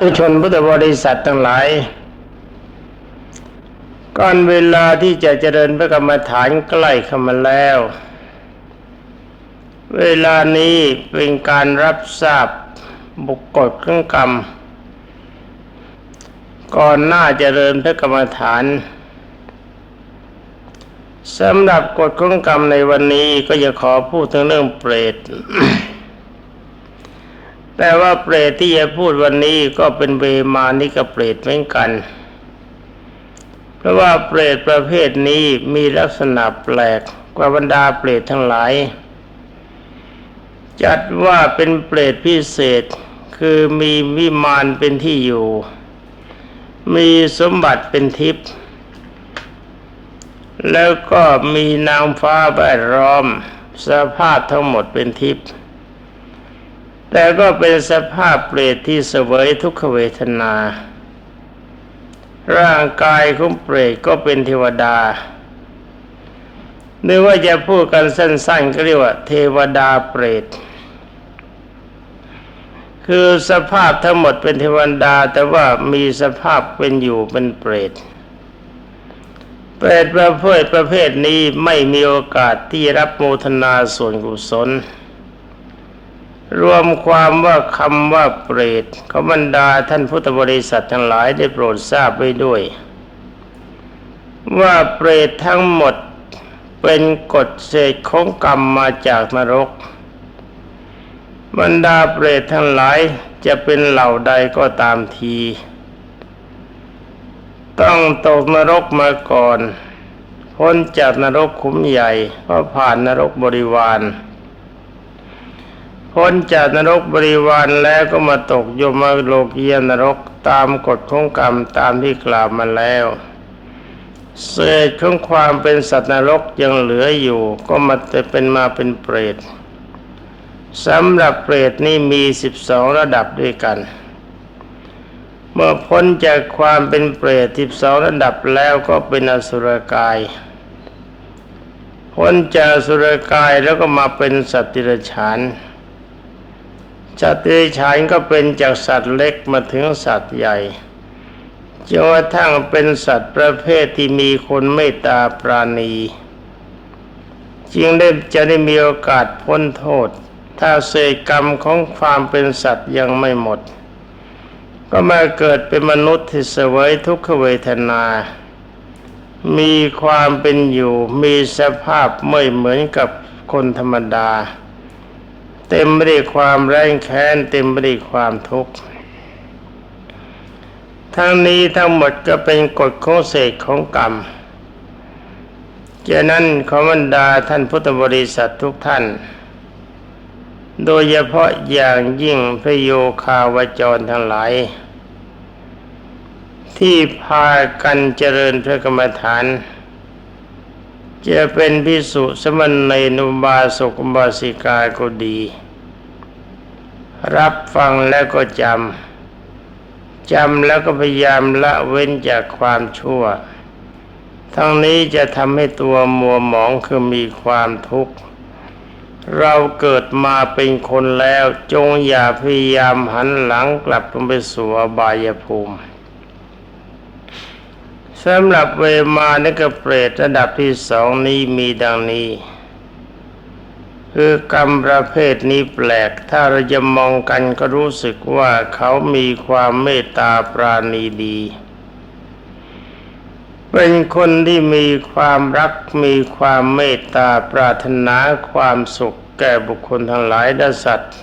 ทุกชนพุทธบริษัททั้งหลายก่อนเวลาที่จะเจริญพระกรรมฐานใกล้เข้ามาแล้ว เวลานี้เป็นการรับทราบบุกกฎเครื่องกรรม ก่อนหน้าเจริญพระกรรมฐานสำหรับกฎของกรรมในวันนี้ก็จะขอพูดถึงเรื่องเปรต แต่ว่าเปรตที่จะพูดวันนี้ก็เป็นเวมานิกเปรตเหมือนกัน เพราะว่าเปรตประเภทนี้มีลักษณะแปลกกว่าบรรดาเปรตทั้งหลาย จัดว่าเป็นเปรตพิเศษคือมีวิมานเป็นที่อยู่ มีสมบัติเป็นทิพย์แล้วก็มีนางฟ้าแวดล้อมสภาพทั้งหมดเป็นทิพย์ แต่ก็เป็นสภาพเปรตที่เสวยทุกขเวทนา ร่างกายของเปรตก็เป็นเทวดาหรือว่าจะพูดกันสั้นๆก็เรียกว่า เทวดาเปรต คือสภาพทั้งหมดเป็นเทวดา แต่ว่ามีสภาพเป็นอยู่เป็นเปรต เปรตประเภทประเภทนี้ไม่มีโอกาสที่รับโมทนาส่วนกุศล รวมความว่าคำว่าเปรตขาบรรดาท่านพุทธบริษัททั้งหลายได้โปรดทราบไว้ด้วย ว่าเปรตทั้งหมดเป็นกฎเศษของกรรมมาจากนรก บรรดาเปรตทั้งหลายจะเป็นเหล่าใดก็ตามที ต้องตกนรกมาก่อน พ้นจากนรกขุมใหญ่ก็ผ่านนรกบริวาร พ้นจากนรกบริวารแล้วก็มาตกโยมโลกียนรกตามกฎของกรรมตามที่กล่าวมาแล้วเศษของความเป็นสัตว์นรกยังเหลืออยู่ ก็มาจะเป็นมาเป็นเปรตสำหรับเปรตนี่มีสิบสองระดับด้วยกัน เมื่อพ้นจากความเป็นเปรตสิบสองระดับแล้วก็เป็นอสุรกาย พ้นจากอสุรกายแล้วก็มาเป็นสัตว์ติรฉาน สัตว์ติรฉานก็เป็นจากสัตว์เล็กมาถึงสัตว์ใหญ่จนกระทั่งเป็นสัตว์ประเภทที่มีคนเมตตาปราณี จึงได้จะได้มีโอกาสพ้นโทษ ถ้าเศษกรรมของความเป็นสัตว์ยังไม่หมด ก็มาเกิดเป็นมนุษย์ที่เสวยทุกขเวทนา มีความเป็นอยู่มีสภาพไม่เหมือนกับคนธรรมดา เต็มไปด้วยความแรงแค้นเต็มไปด้วยความทุกข์ทั้งนี้ทั้งหมดก็เป็นกฎของเศษของกรรมฉะนั้นขอบรรดาท่านพุทธบริษัททุกท่าน โดยเฉพาะอย่างยิ่งพระโยคาวจรทั้งหลาย ที่พากันเจริญพระกรรมฐาน จะเป็นพิสุสมณในนุบาสกบาสิกาก็ดี รับฟังแล้วก็จำจำแล้วก็พยายามละเว้นจากความชั่ว ทั้งนี้จะทำให้ตัวมัวหมองคือมีความทุกข์ เราเกิดมาเป็นคนแล้วจงอย่าพยายามหันหลังกลับลงไปสู่อบายภูมิ สำหรับเวมานิกเปรตระดับที่สองนี้มีดังนี้ คือกรรมประเภทนี้แปลก ถ้าเราจะมองกันก็รู้สึกว่าเขามีความเมตตาปราณีดี เป็นคนที่มีความรักมีความเมตตาปรารถนาความสุขแก่บุคคลทั้งหลายและสัตว์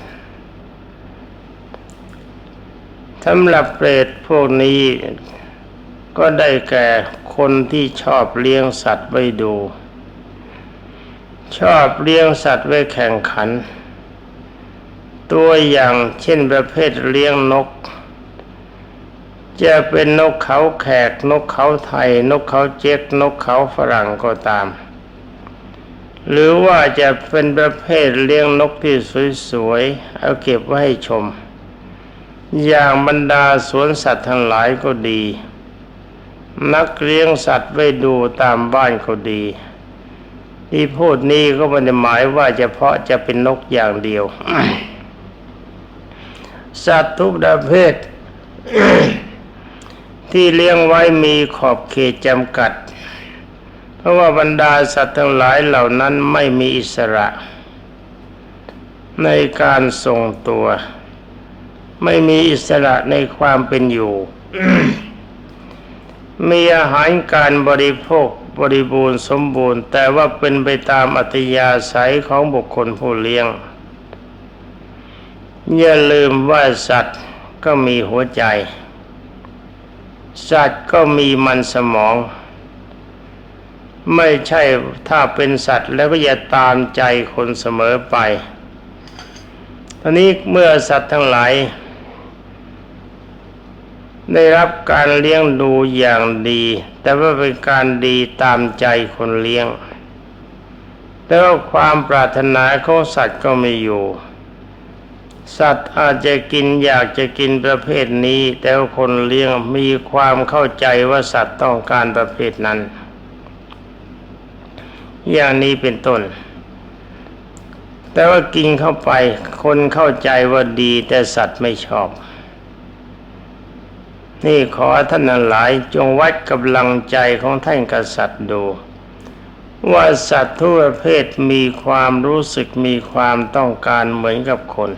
สำหรับเปรตพวกนี้ ก็ได้แก่คนที่ชอบเลี้ยงสัตว์ไว้ดู ชอบเลี้ยงสัตว์ไว้แข่งขัน ตัวอย่างเช่นประเภทเลี้ยงนก จะเป็นนกเขาแขกนกเขาไทย นกเขาเจ๊กนกเขาฝรั่งก็ตาม หรือว่าจะเป็นประเภทเลี้ยงนกที่สวยๆเอาเก็บไว้ให้ชม อย่างบรรดาสวนสัตว์ทั้งหลายก็ดี นักเลี้ยงสัตว์ไว้ดูตามบ้านก็ดี ที่พูดนี้ก็ไม่ได้หมายว่าเฉพาะจะเป็นนกอย่างเดียว สัตว์ทุกประเภท ที่เลี้ยงไว้มีขอบเขตจำกัด เพราะว่าบรรดาสัตว์ทั้งหลายเหล่านั้นไม่มีอิสระ ในการทรงตัว ไม่มีอิสระในความเป็นอยู่ มีอาหารการบริโภคบริบูรณ์สมบูรณ์ แต่ว่าเป็นไปตามอัตยาศัยของบุคคลผู้เลี้ยง อย่าลืมว่าสัตว์ก็มีหัวใจ สัตว์ก็มีมันสมอง ไม่ใช่ถ้าเป็นสัตว์แล้วก็อย่าตามใจคนเสมอไปตอนนี้เมื่อสัตว์ทั้งหลาย ได้รับการเลี้ยงดูอย่างดี แต่ว่าเป็นการดีตามใจคนเลี้ยง แต่ว่าความปรารถนาของสัตว์ก็ไม่อยู่ สัตว์อาจจะกินอยากจะกินประเภทนี้ แต่ว่าคนเลี้ยงมีความเข้าใจว่าสัตว์ต้องการประเภทนั้น อย่างนี้เป็นต้น แต่ว่ากินเข้าไป คนเข้าใจว่าดีแต่สัตว์ไม่ชอบ นี่ขอท่านหลายจงวัดกำลังใจของท่านกษัตริย์ดู ว่าสัตว์ทุกประเภทมีความรู้สึกมีความต้องการเหมือนกับคน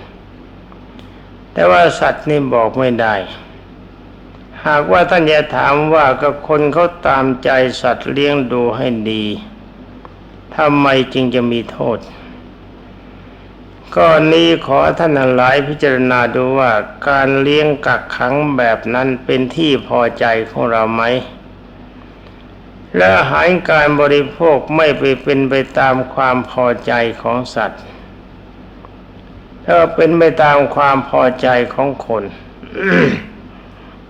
แต่ว่าสัตว์นี่บอกไม่ได้ หากว่าท่านจะถามว่ากับคนเขาตามใจสัตว์เลี้ยงดูให้ดีทำไมจึงจะมีโทษ ก้อนนี้ขอท่านหลายพิจารณาดูว่าการเลี้ยงกักขังแบบนั้นเป็นที่พอใจของเราไหม และหารการบริโภคไม่ไปเป็นไปตามความพอใจของสัตว์ถ้าเป็นไปตามความพอใจของคน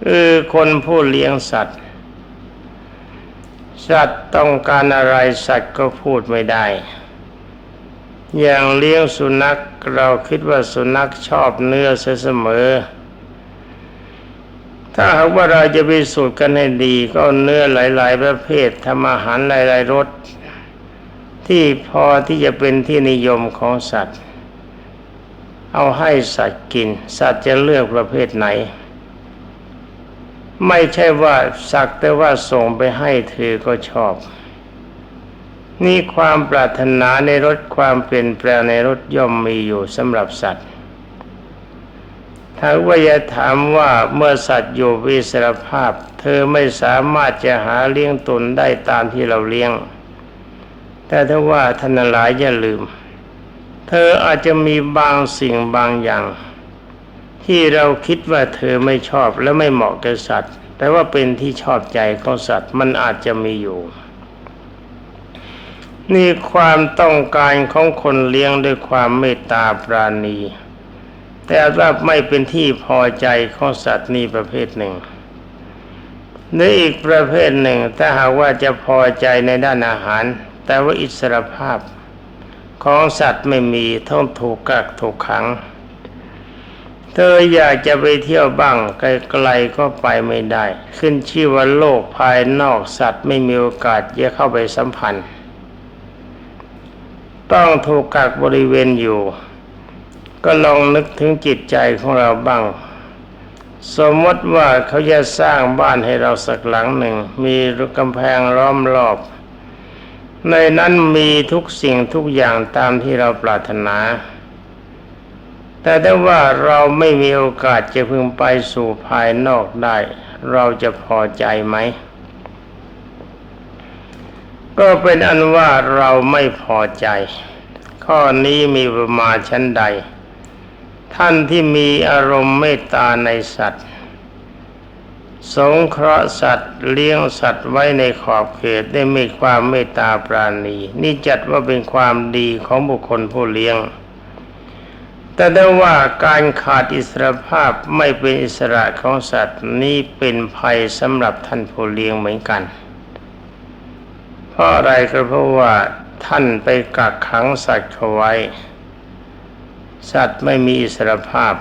คือคนผู้เลี้ยงสัตว์ สัตว์ต้องการอะไรสัตว์ก็พูดไม่ได้ อย่างเลี้ยงสุนัขเราคิดว่าสุนัขชอบเนื้อเสเสมอ ถ้าหากว่าเราจะไปสูตรกันให้ดี ก็เอาเนื้อหลาย ๆ ประเภททำอาหารหลาย ๆรสที่พอที่จะเป็นที่นิยมของสัตว์ เอาให้สัตว์กิน สัตว์จะเลือกประเภทไหน ไม่ใช่ว่าสักแต่ว่าส่งไปให้เธอก็ชอบ นี่ความปรารถนาในรถความเปลี่ยนแปลงในรถย่อมมีอยู่สำหรับสัตว์ถ้าว่าจะถามว่าเมื่อสัตว์อยู่วิสรภาพ เธอไม่สามารถจะหาเลี้ยงตนได้ตามที่เราเลี้ยง แต่ถ้าว่าท่านหลายอย่าลืม เธออาจจะมีบางสิ่งบางอย่าง ที่เราคิดว่าเธอไม่ชอบและไม่เหมาะกับสัตว์ แต่ว่าเป็นที่ชอบใจของสัตว์มันอาจจะมีอยู่ นี่ความต้องการของคนเลี้ยงด้วยความเมตตาปราณี แต่ว่าไม่เป็นที่พอใจของสัตว์นี่ประเภทหนึ่งในอีกประเภทหนึ่งถ้าหากว่าจะพอใจในด้านอาหาร แต่ว่าอิสรภาพของสัตว์ไม่มีต้องถูกกักถูกขัง เธออยากจะไปเที่ยวบ้างไกลๆก็ไปไม่ได้ ขึ้นชื่อว่าโลกภายนอกสัตว์ไม่มีโอกาสจะเข้าไปสัมพันธ์ ต้องถูกกักบริเวณอยู่ ก็ลองนึกถึงจิตใจของเราบ้าง สมมติว่าเขาจะสร้างบ้านให้เราสักหลังหนึ่ง มีกำแพงล้อมรอบ ในนั้นมีทุกสิ่งทุกอย่างตามที่เราปรารถนา แต่ถ้าว่าเราไม่มีโอกาสจะพึงไปสู่ภายนอกได้ เราจะพอใจไหม ก็เป็นอันว่าเราไม่พอใจ ข้อนี้มีประมาณชั้นใด ท่านที่มีอารมณ์เมตตาในสัตว์ สงเคราะห์สัตว์เลี้ยงสัตว์ไว้ในขอบเขตได้มีความเมตตาปราณี นี่จัดว่าเป็นความดีของบุคคลผู้เลี้ยง แต่ได้ว่าการขาดอิสรภาพไม่เป็นอิสระของสัตว์นี้เป็นภัยสำหรับท่านผู้เลี้ยงเหมือนกัน ราะอะไรก็เพราะว่าท่านไปกักขังสัตว์เขาไว้ สัตว์ไม่มีอิสรภาพ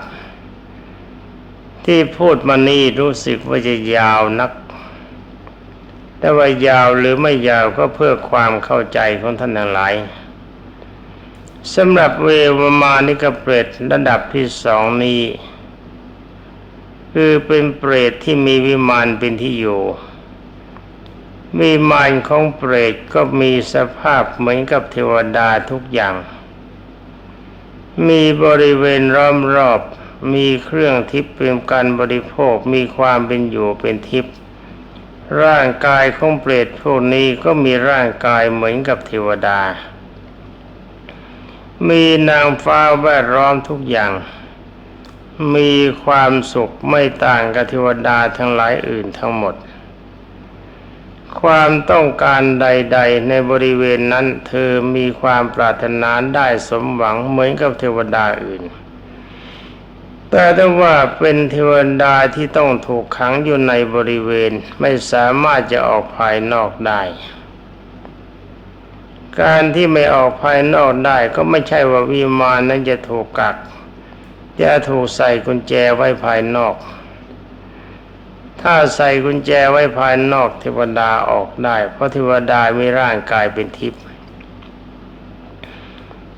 ที่พูดมานี่รู้สึกว่าจะยาวนัก แต่ว่ายาวหรือไม่ยาวก็เพื่อความเข้าใจของท่านทั้งหลายสำหรับเววมานิกเปรตระดับที่สองนี้ คือเป็นเปรตที่มีวิมานเป็นที่อยู่ วิมานของเปรตก็มีสภาพเหมือนกับเทวดาทุกอย่าง มีบริเวณล้อมรอบมีเครื่องทิพย์เป็นการบริโภคมีความเป็นอยู่เป็นทิพย์ร่างกายของเปรตพวกนี้ก็มีร่างกายเหมือนกับเทวดา มีนางฟ้าแวดล้อมทุกอย่าง มีความสุขไม่ต่างกับเทวดาทั้งหลายอื่นทั้งหมด ความต้องการใด ๆ ในบริเวณนั้น เธอมีความปรารถนาได้สมหวังเหมือนกับเทวดาอื่น แต่ถ้าว่าเป็นเทวดาที่ต้องถูกขังอยู่ในบริเวณไม่สามารถจะออกภายนอกได้ การที่ไม่ออกภายนอกได้ก็ไม่ใช่ว่าวิมานนั้นจะถูกกักจะถูกใส่กุญแจไว้ภายนอก ถ้าใส่กุญแจไว้ภายนอกเทวดาออกได้ เพราะเทวดามีร่างกายเป็นทิพย์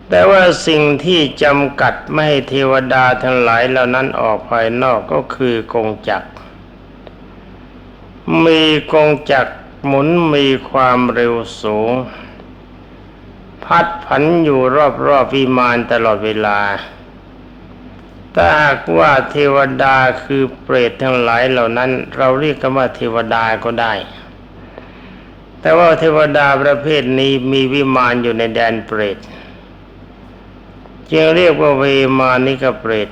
แต่ว่าสิ่งที่จำกัดไม่ให้เทวดาทั้งหลายเหล่านั้นออกภายนอกก็คือกงจักร มีกงจักรหมุนมีความเร็วสูง พัดผันอยู่รอบๆวิมานตลอดเวลา ถ้าหากว่าเทวดาคือเปรตทั้งหลายเหล่านั้น เราเรียกกันว่าเทวดาก็ได้ แต่ว่าเทวดาประเภทนี้มีวิมานอยู่ในแดนเปรตจึงเรียกว่าเวมานิกเปรต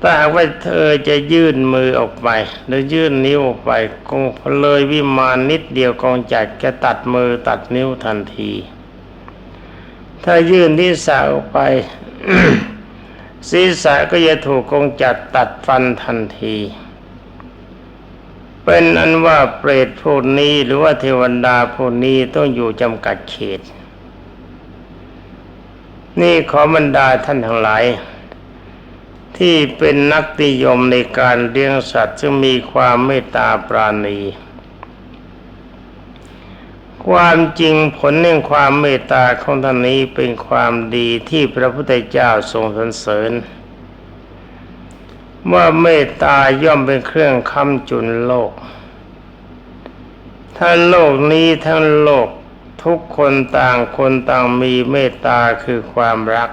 ถ้าหากว่าเธอจะยื่นมือออกไป หรือยื่นนิ้วออกไปกงเลยวิมานนิดเดียวกองจักรจะตัดมือตัดนิ้วทันที ถ้ายื่นที่สาออกไป ศีรษะก็จะถูกกงจักรตัดฟันทันที เป็นอันว่าเปรตพวกนี้หรือว่าเทวดาพวกนี้ต้องอยู่จำกัดเขต นี่ขอบรรดาท่านทั้งหลาย ที่เป็นนักนิยมในการเลี้ยงสัตว์ซึ่งมีความเมตตาปราณี ความจริงผลแห่งความเมตตาของท่านนี้เป็นความดีที่พระพุทธเจ้าทรงสรรเสริญ ว่าเมตตาย่อมเป็นเครื่องค้ำจุนโลก ถ้าโลกนี้ทั้งโลกทุกคนต่างคนต่างมีเมตตาคือความรัก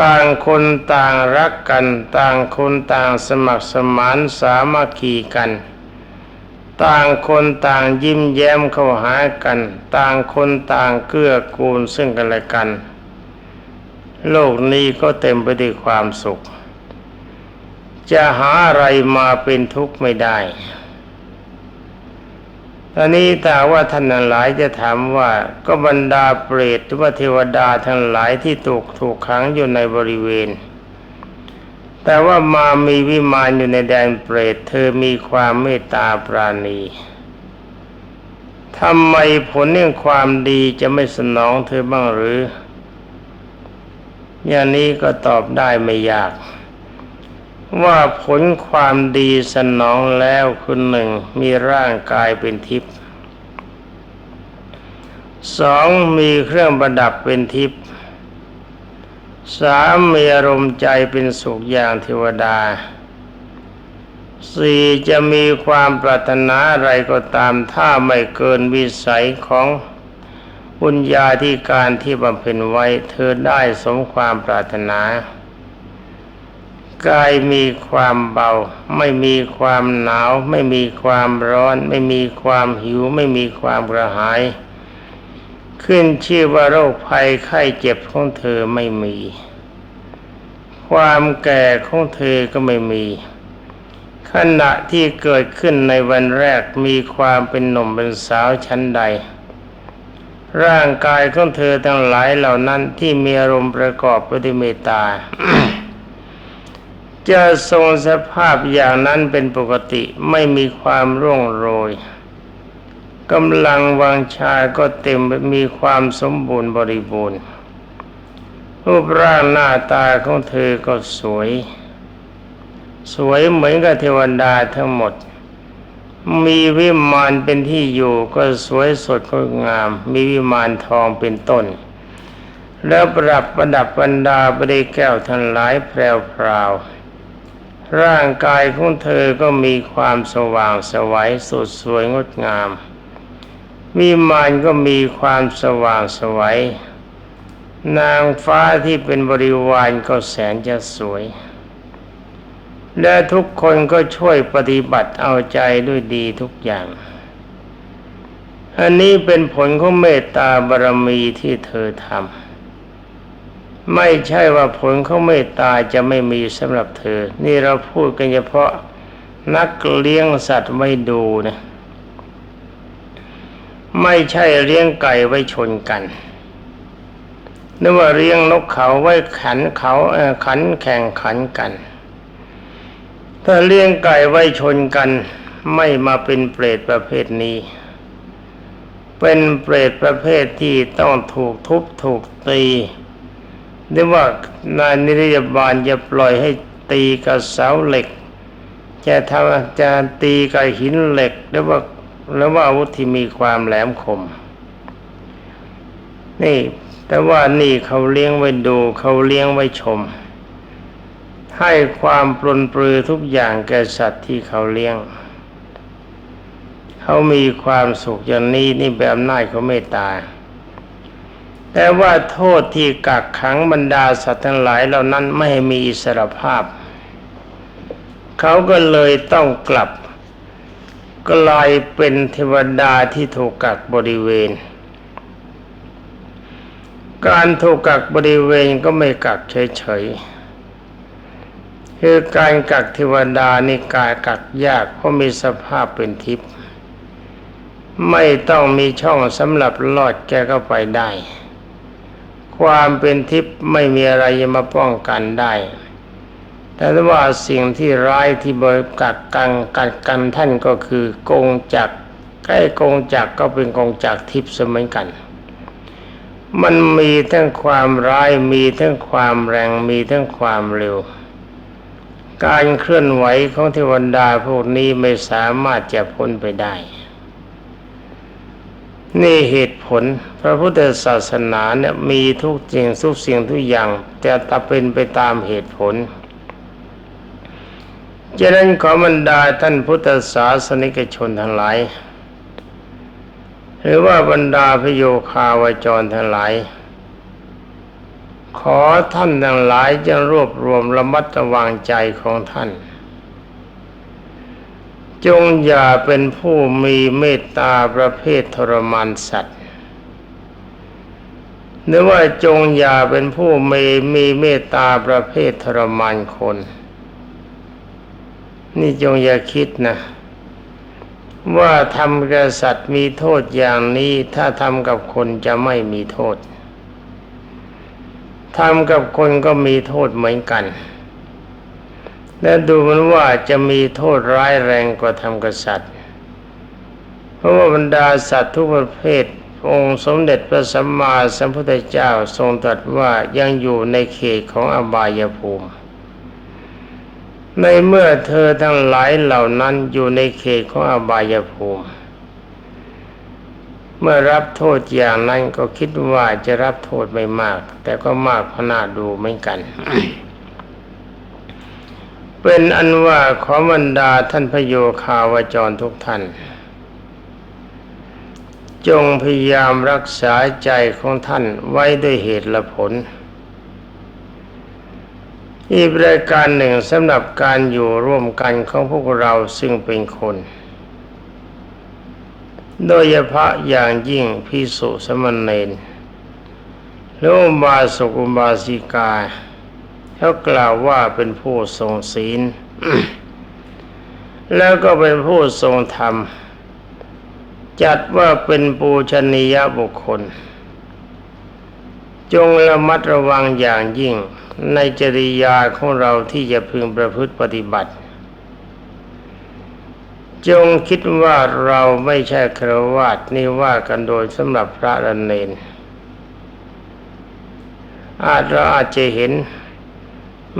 ต่างคนต่างรักกัน ต่างคนต่างสมัครสมานสามัคคีกัน ต่างคนต่างยิ้มแย้มเข้าหากัน ต่างคนต่างเกื้อกูลซึ่งกันและกัน โลกนี้ก็เต็มไปด้วยความสุข จะหาอะไรมาเป็นทุกข์ไม่ได้ ตอนนี้ถ้าว่าท่านทั้งหลายจะถามว่าก็บรรดาเปรตหรือว่าเทวดาทั้งหลายที่ถูกถูกขังอยู่ในบริเวณ แต่ว่ามามีวิมานอยู่ในแดนเปรต เธอมีความเมตตาปราณีทำไมผลเรื่องความดีจะไม่สนองเธอบ้างหรือ อย่างนี้ก็ตอบได้ไม่ยาก ว่าผลความดีสนองแล้วคุณหนึ่งมีร่างกายเป็นทิพย์สองมีเครื่องประดับเป็นทิพย์ สามมีอารมณ์ใจเป็นสุขอย่างเทวดาสี่จะมีความปรารถนาอะไรก็ตามถ้าไม่เกินวิสัยของบุญญาธิการที่บำเพ็ญไว้เธอได้สมความปรารถนากายมีความเบา ไม่มีความหนาว ไม่มีความร้อน ไม่มีความหิว ไม่มีความกระหาย ขึ้นชื่อว่าโรคภัยไข้เจ็บของเธอไม่มี ความแก่ของเธอก็ไม่มี ขณะที่เกิดขึ้นในวันแรกมีความเป็นหนุ่มเป็นสาวชั้นใด ร่างกายของเธอทั้งหลายเหล่านั้นที่มีอารมณ์ประกอบไปด้วยเมตตา จะทรงสภาพอย่างนั้นเป็นปกติไม่มีความร่วงโรย กำลังวังชาก็เต็มมีความสมบูรณ์บริบูรณ์ รูปร่างหน้าตาของเธอก็สวย สวยเหมือนกับเทวดาทั้งหมด มีวิมานเป็นที่อยู่ก็สวยสดงดงาม มีวิมานทองเป็นต้น แล้วประดับประดับบรรดาบริแก้วทั้งหลายแพรวพราวร่างกายของเธอก็มีความสว่างสวัยสดสวยงดงาม มีมานก็มีความสว่างสวัยนางฟ้าที่เป็นบริวารก็แสนจะสวย และทุกคนก็ช่วยปฏิบัติเอาใจด้วยดีทุกอย่าง อันนี้เป็นผลของเมตตาบารมีที่เธอทำไม่ใช่ว่าผลของเมตตาจะไม่มีสำหรับเธอ นี่เราพูดกันเฉพาะนักเลี้ยงสัตว์ไม่ดูนะ ไม่ใช่เลี้ยงไก่ไว้ชนกันนึกว่าเลี้ยงนกเขาไว้ขันเขาขันแข่งขันกัน ถ้าเลี้ยงไก่ไว้ชนกัน ไม่มาเป็นเปรตประเภทนี้ เป็นเปรตประเภทที่ต้องถูกทุบถูกตีหรือว่านายนิรยาบาลจะปล่อยให้ตีกับเสาเหล็ก จะทำจะตีกับหินเหล็กหรือว่า หรือว่าอาวุธที่มีความแหลมคม นี่ แต่ว่านี่เขาเลี้ยงไว้ดู เขาเลี้ยงไว้ชม ให้ความปรนปรือทุกอย่างแก่สัตว์ที่เขาเลี้ยง เขามีความสุขอย่างนี้นี่แบบอำนาจเขาเมตตาแต่ว่าโทษที่กักขังบรรดาสัตว์ทั้งหลายเหล่านั้นไม่มีอิสรภาพ เขาก็เลยต้องกลับ กลายเป็นเทวดาที่ถูกกักบริเวณ การถูกกักบริเวณก็ไม่กักเฉยๆคือการกักเทวดานี่กายกักยากเพราะมีสภาพเป็นทิพย์ไม่ต้องมีช่องสำหรับลอดแกก็ไปได้ ความเป็นทิพย์ไม่มีอะไรมาป้องกันได้ แต่ว่าสิ่งที่ร้ายที่บริกักกันกัดกันท่านก็คือกงจักใกล้กงจักก็เป็นกงจักทิพย์เสมอกัน มันมีทั้งความร้ายมีทั้งความแรงมีทั้งความเร็ว การเคลื่อนไหวของเทวดาพวกนี้ไม่สามารถจะพ้นไปได้ นี่เหตุผลพระพุทธศาสนาเนี่ยมีทุกสิ่งทุกสิ่งทุกอย่างจะตเป็นไปตามเหตุผล ฉะนั้นขอบรรดาท่านพุทธศาสนิกชนทั้งหลาย หรือว่าบรรดาพโยคาวจรทั้งหลาย ขอท่านทั้งหลายจงรวบรวมระมัดระวังใจของท่าน จงอย่าเป็นผู้มีเมตตาประเภททรมานสัตว์หรือว่าจงอย่าเป็นผู้มีมีเมตตาประเภททรมานคน นี่จงอย่าคิดนะ ว่าทำกับสัตว์มีโทษอย่างนี้ถ้าทำกับคนจะไม่มีโทษทำกับคนก็มีโทษเหมือนกัน และดูเหมันว่าจะมีโทษร้ายแรงกว่าทำกับสัตว์เพราะว่าบรรดาสัตว์ทุกประเภทองค์สมเด็จพระสัมมาสัมพุทธเจ้าทรงตรัสว่ายังอยู่ในเขตของอบายภูมิ ในเมื่อเธอทั้งหลายเหล่านั้นอยู่ในเขตของอบายภูมิ เมื่อรับโทษอย่างนั้นก็คิดว่าจะรับโทษไม่มาก แต่ก็มากพอน่าดูเหมือนกัน เป็นอันว่าขอบรรดาท่านพโยคาวจรทุกท่าน จงพยายามรักษาใจของท่านไว้ด้วยเหตุและผล อีกรายการหนึ่งสำหรับการอยู่ร่วมกันของพวกเราซึ่งเป็นคน โดยเฉพาะอย่างยิ่งพิสุสมณเณรหรืออุบาสกอุบาสิกาเขากล่าวว่าเป็นผู้ทรงศีล แล้วก็เป็นผู้ทรงธรรม จัดว่าเป็นปูชนียบุคคล จงระมัดระวังอย่างยิ่งในจริยาของเราที่จะพึงประพฤติปฏิบัติ จงคิดว่าเราไม่ใช่ครวาสนี่ว่ากันโดยสำหรับพระรันเนนอาจเราอาจจะเห็น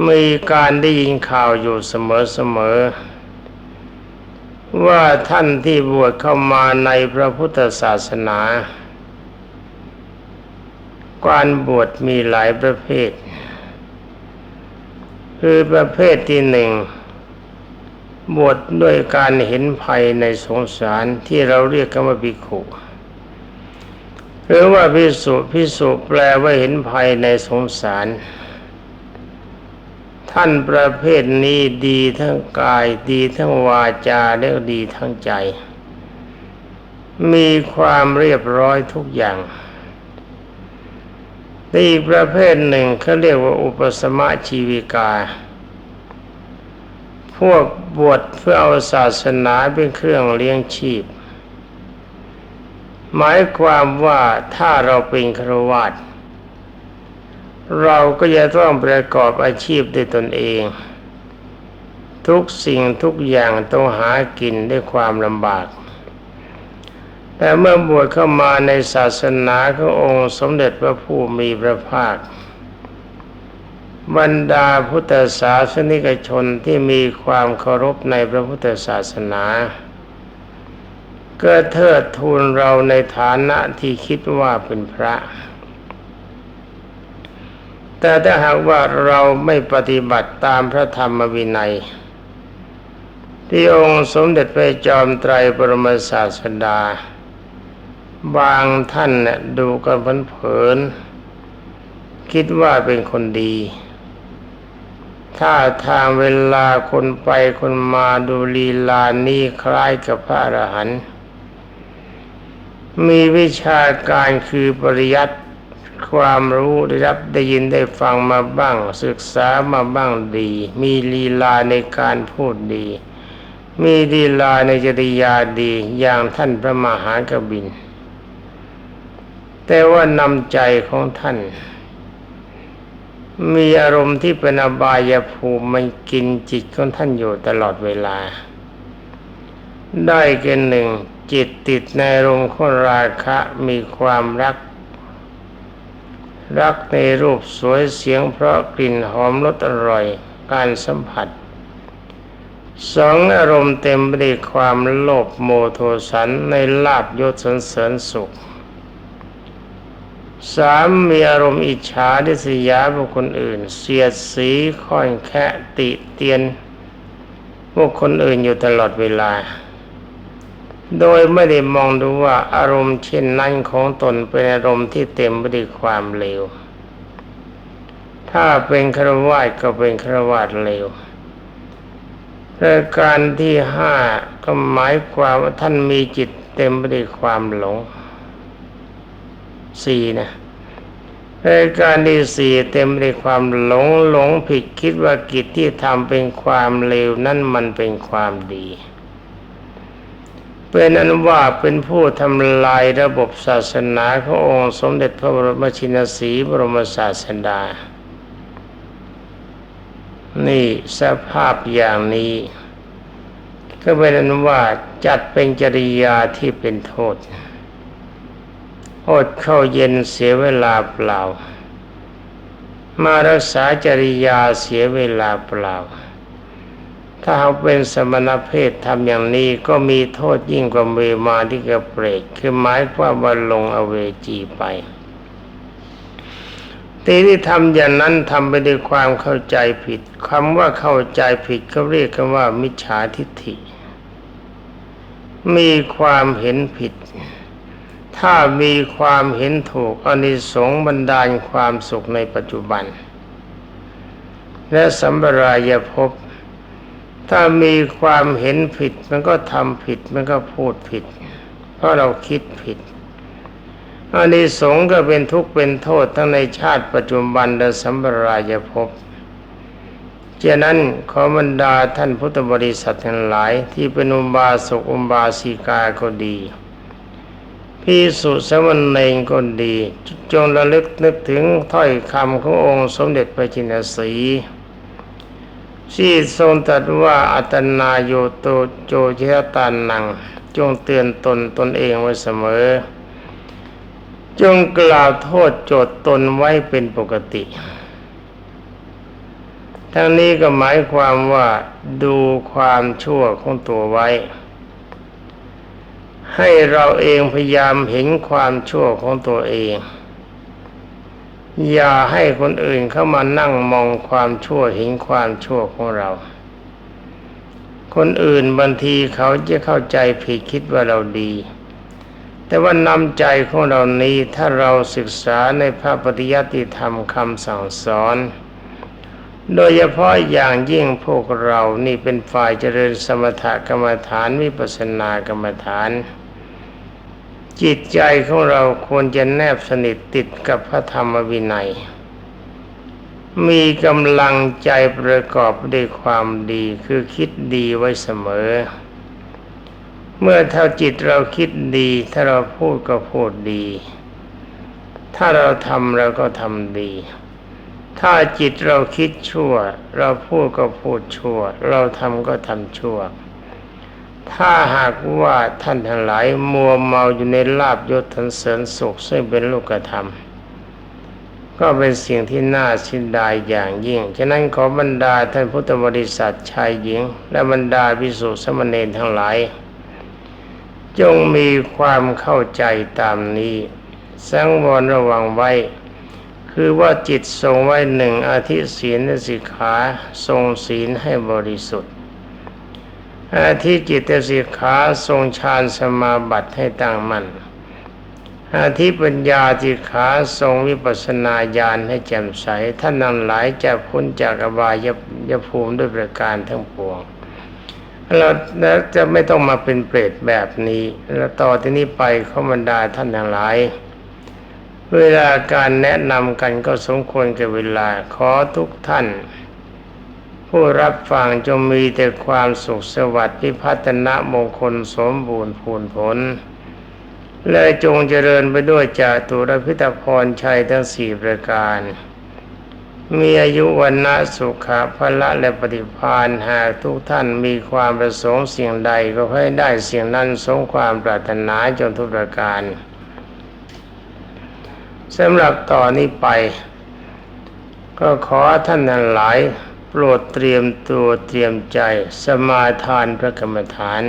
มีการได้ยินข่าวอยู่เสมอๆว่าท่านที่บวชเข้ามาในพระพุทธศาสนาการบวชมีหลายประเภท คือประเภทที่หนึ่งบวชดด้วยการเห็นภัยในสงสารที่เราเรียกกันว่าภิกขุหรือว่าพิสุพิสุแปลว่าเห็นภัยในสงสาร ท่านประเภทนี้ดีทั้งกายดีทั้งวาจาและดีทั้งใจ มีความเรียบร้อยทุกอย่าง อีกประเภทหนึ่งเขาเรียกว่าอุปสมะชีวิกา พวกบวชเพื่อเอาศาสนาเป็นเครื่องเลี้ยงชีพ หมายความว่าถ้าเราเป็นครวาตเราก็จะต้องประกอบอาชีพด้วยตนเอง ทุกสิ่งทุกอย่างต้องหากินด้วยความลำบาก แต่เมื่อบวชเข้ามาในศาสนาขององค์สมเด็จพระผู้มีพระภาค บรรดาพุทธศาสนิกชนที่มีความเคารพในพระพุทธศาสนา ก็เทิดทูนเราในฐานะที่คิดว่าเป็นพระ แต่ถ้าหากว่าเราไม่ปฏิบัติตามพระธรรมวินัยที่องค์สมเด็จพระจอมไตรบรมศาสดา บางท่านเนี่ยดูกันเผินๆคิดว่าเป็นคนดี ถ้าทางเวลาคนไปคนมาดูลีลานี่คล้ายกับพระอรหันต์มีวิชาการคือปริยัติความรู้ได้รับได้ยินได้ฟังมาบ้าง ศึกษามาบ้างดี มีลีลาในการพูดดี มีลีลาในจริยาดีอย่างท่านพระมหากบิน แต่ว่านำใจของท่าน มีอารมณ์ที่เป็นอบายภูมิมันกินจิตของท่านอยู่ตลอดเวลา ได้แก่หนึ่งจิตติดในอารมณ์ของราคะมีความรัก รักในรูปสวยเสียงเพราะกลิ่นหอมรสอร่อยการสัมผัสสองอารมณ์เต็มไปด้วยความโลภโมโทสันในลาบยศสรรเสริญสุข สามมีอารมณ์อิจฉาดิษยาบุคคลอื่น เสียดสีค่อนแคะติเตียนบุคคลอื่นอยู่ตลอดเวลา โดยไม่ได้มองดูว่าอารมณ์เช่นนั้นของตนเป็นอารมณ์ที่เต็มไปด้วยความเลว ถ้าเป็นครวาสก็เป็นครวาสเลวประการที่ห้าก็หมายความว่าท่านมีจิตเต็มไปด้วยความหลง สี่นะรายการที่สี่เต็มด้วยความหลงหลงผิดคิดว่ากิจที่ทำเป็นความเลวนั่นมันเป็นความดีเป็นอันว่าเป็นผู้ทำลายระบบศาสนาขององค์สมเด็จพระบรมชินสีบรมศาสดา นี่สภาพอย่างนี้ ก็เป็นอันว่าจัดเป็นจริยาที่เป็นโทษ อดเข้าเย็นเสียเวลาเปล่า มารักษาจริยาเสียเวลาเปล่า ถ้าเขาเป็นสมณเพศทำอย่างนี้ก็มีโทษยิ่งกว่าเวมาที่กระเปรตคือหมายความว่าลงอเวจีไปทีที่ทำอย่างนั้นทำไปด้วยความเข้าใจผิดคำว่าเข้าใจผิดเขาเรียกกันว่ามิจฉาทิฏฐิ มีความเห็นผิด ถ้ามีความเห็นถูกอนิสงส์บันดาลความสุขในปัจจุบัน และสัมปรายภพถ้ามีความเห็นผิดมันก็ทำผิดมันก็พูดผิด เพราะเราคิดผิดอานิสงส์ก็เป็นทุกข์เป็นโทษทั้งในชาติปัจจุบันและสัมปรายภพฉะนั้นขอบรรดาท่านพุทธบริษัททั้งหลายที่เป็นอุบาสกอุบาสิกาก็ดี พิสุสมณเณรก็ดี จงระลึกนึกถึงถ้อยคำขององค์สมเด็จพระจินสีที่ทรงตรัสว่าอัตนาโยโตโจเชตานัง จงเตือนตนตนเองไว้เสมอ จงกล่าวโทษโจทย์ตนไว้เป็นปกติ ทั้งนี้ก็หมายความว่าดูความชั่วของตัวไว้ ให้เราเองพยายามเห็นความชั่วของตัวเอง อย่าให้คนอื่นเข้ามานั่งมองความชั่วเห็นความชั่วของเรา คนอื่นบางทีเขาจะเข้าใจผิดคิดว่าเราดี แต่ว่านำใจของเรานี้ถ้าเราศึกษาในพระปฏิยัติธรรมคำสั่งสอนโดยเฉพาะอย่างยิ่งพวกเรานี่เป็นฝ่ายเจริญสมถกรรมฐานวิปัสสนากรรมฐาน จิตใจของเราควรจะแนบสนิทติดกับพระธรรมวินัย มีกำลังใจประกอบด้วยความดีคือคิดดีไว้เสมอ เมื่อเท่าจิตเราคิดดี ถ้าเราพูดก็พูดดี ถ้าเราทำเราก็ทำดี ถ้าจิตเราคิดชั่ว เราพูดก็พูดชั่ว เราทำก็ทำชั่ว ถ้าหากว่าท่านทั้งหลายมัวเมาอยู่ในลาบยศทันเสริญสุขซึ่งเป็นโลกธรรม ก็เป็นสิ่งที่น่าสินดายอย่างยิ่ง ฉะนั้นขอบรรดาท่านพุทธบริษัทชายหญิง และบรรดาพิสุสมณเณรทั้งหลาย จงมีความเข้าใจตามนี้ สังวรระวังไว้ คือว่าจิตทรงไว้หนึ่งอาทิศีลสิกขาทรงศีลให้บริสุทธิ์ ทิจิตสิกขาทรงฌานสมาบัติให้ตั้งมั่นอาทิปัญญาสิกขาทรงวิปัสนาญาณให้แจ่มใสท่านนั้นหลายจะพ้นจากอบายยภูมิด้วยประการทั้งปวงเราจะไม่ต้องมาเป็นเปรตแบบนี้ แล้วต่อที่นี้ไปขอบรรดาท่านทั้งหลาย เวลาการแนะนำกันก็สมควรแก่เวลาขอทุกท่าน ผู้รับฟังจงมีแต่ความสุขสวัสดิ์พิพัฒนะมงคลสมบูรณ์พูนผล และจงเจริญไปด้วยจาตุรพิตพรชัยทั้งสี่ประการ มีอายุวันนะสุขะพละและปฏิพานหากทุกท่านมีความประสงค์สิ่งใดก็ให้ได้สิ่งนั้นสมความปรารถนาจนทุกประการสำหรับต่อนนี้ไป ก็ขอท่านทั้งหลาย โปรดเตรียมตัวเตรียมใจสมาทานพระกรรมฐาน